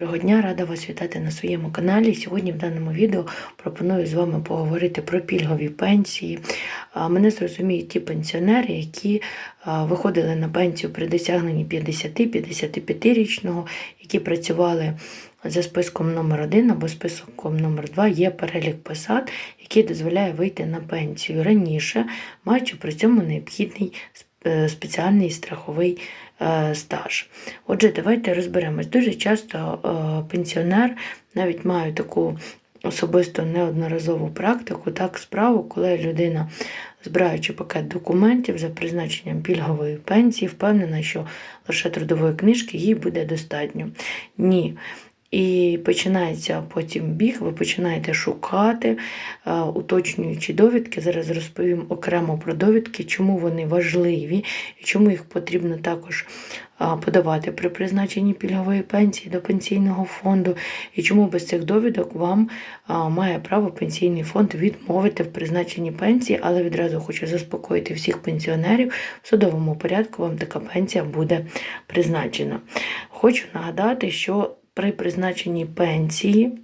Доброго дня, рада вас вітати на своєму каналі. Сьогодні в даному відео пропоную з вами поговорити про пільгові пенсії. Мене зрозуміють ті пенсіонери, які виходили на пенсію при досягненні 50-55-річного, які працювали за списком номер 1 або списком номер 2 є перелік посад, який дозволяє вийти на пенсію раніше, маючи при цьому необхідний е, спеціальний страховий е, стаж. Отже, давайте розберемось. Дуже часто е, пенсіонер навіть має таку особисто неодноразову практику, так справу, коли людина, збираючи пакет документів за призначенням пільгової пенсії, впевнена, що лише трудової книжки їй буде достатньо. Ні. І починається потім біг, ви починаєте шукати, е, уточнюючи довідки. Зараз розповім окремо про довідки, чому вони важливі і чому їх потрібно також е, подавати при призначенні пільгової пенсії до пенсійного фонду, і чому без цих довідок вам е, має право пенсійний фонд відмовити в призначенні пенсії, але відразу хочу заспокоїти всіх пенсіонерів. В судовому порядку вам така пенсія буде призначена. Хочу нагадати, що при призначенні пенсії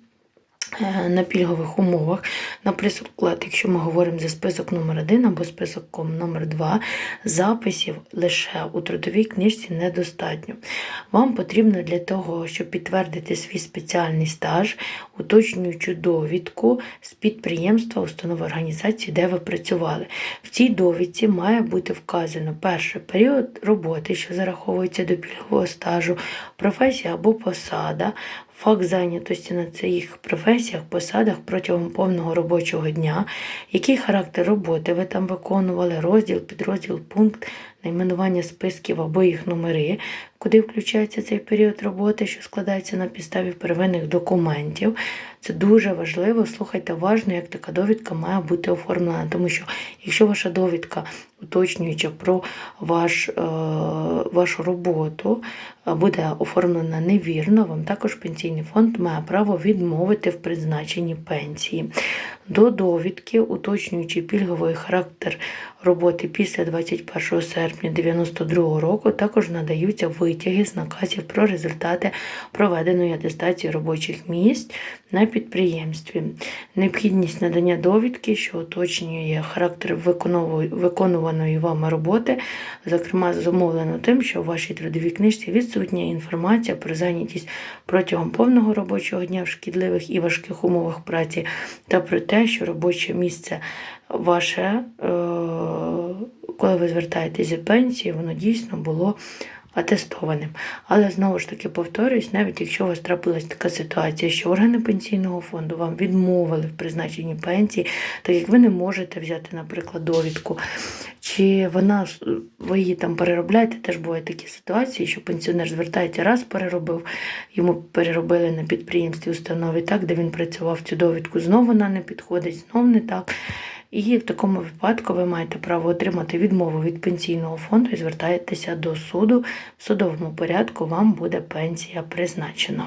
на пільгових умовах, наприклад, якщо ми говоримо за список номер 1 або список номер 2 записів лише у трудовій книжці недостатньо. Вам потрібно для того, щоб підтвердити свій спеціальний стаж, уточнюючу довідку з підприємства, установи організації, де ви працювали. В цій довідці має бути вказано перший період роботи, що зараховується до пільгового стажу, професія або посада, факт зайнятості на цих професіях, посадах протягом повного робочого дня, який характер роботи ви там виконували, розділ, підрозділ, пункт, найменування списків або їх номери, куди включається цей період роботи, що складається на підставі первинних документів. Це дуже важливо. Слухайте уважно, як така довідка має бути оформлена, тому що якщо ваша довідка уточнююча про ваш, е, вашу роботу е, буде оформлена невірно, вам також пенсійний фонд має право відмовити в призначенні пенсії. До довідки, уточнюючи пільговий характер роботи після 21 серпня 1992 року, також надаються витяги з наказів про результати проведеної атестації робочих місць на підприємстві. Необхідність надання довідки, що уточнює характер виконуваної вами роботи, зокрема, зумовлено тим, що в вашій трудовій книжці відсутня інформація про зайнятість протягом повного робочого дня в шкідливих і важких умовах праці та про те, що робоче місце ваше, е, коли ви звертаєтесь за пенсії, воно дійсно було атестованим. Але знову ж таки повторюсь, навіть якщо у вас трапилась така ситуація, що органи пенсійного фонду вам відмовили в призначенні пенсії, так як ви не можете взяти, наприклад, довідку, чи вона ви її там переробляєте, теж бувають такі ситуації, що пенсіонер звертається, раз переробив, йому переробили на підприємстві установі, так, де він працював цю довідку, знову вона не підходить, знов не так. І в такому випадку ви маєте право отримати відмову від пенсійного фонду і звертаєтеся до суду. В судовому порядку вам буде пенсія призначена.